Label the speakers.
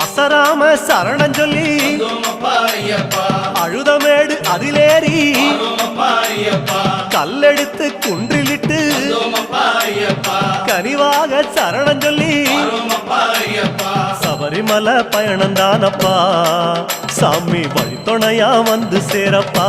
Speaker 1: அசராம சரணம் சொல்லி அழுதமேடு அதிலேறி கல்லெடுத்து குன்றிலிட்டு கனிவாக சரணம் சொல்லி சபரிமலை பயணம் தானப்பா. சாமி வழித்துணையா வந்து சேரப்பா.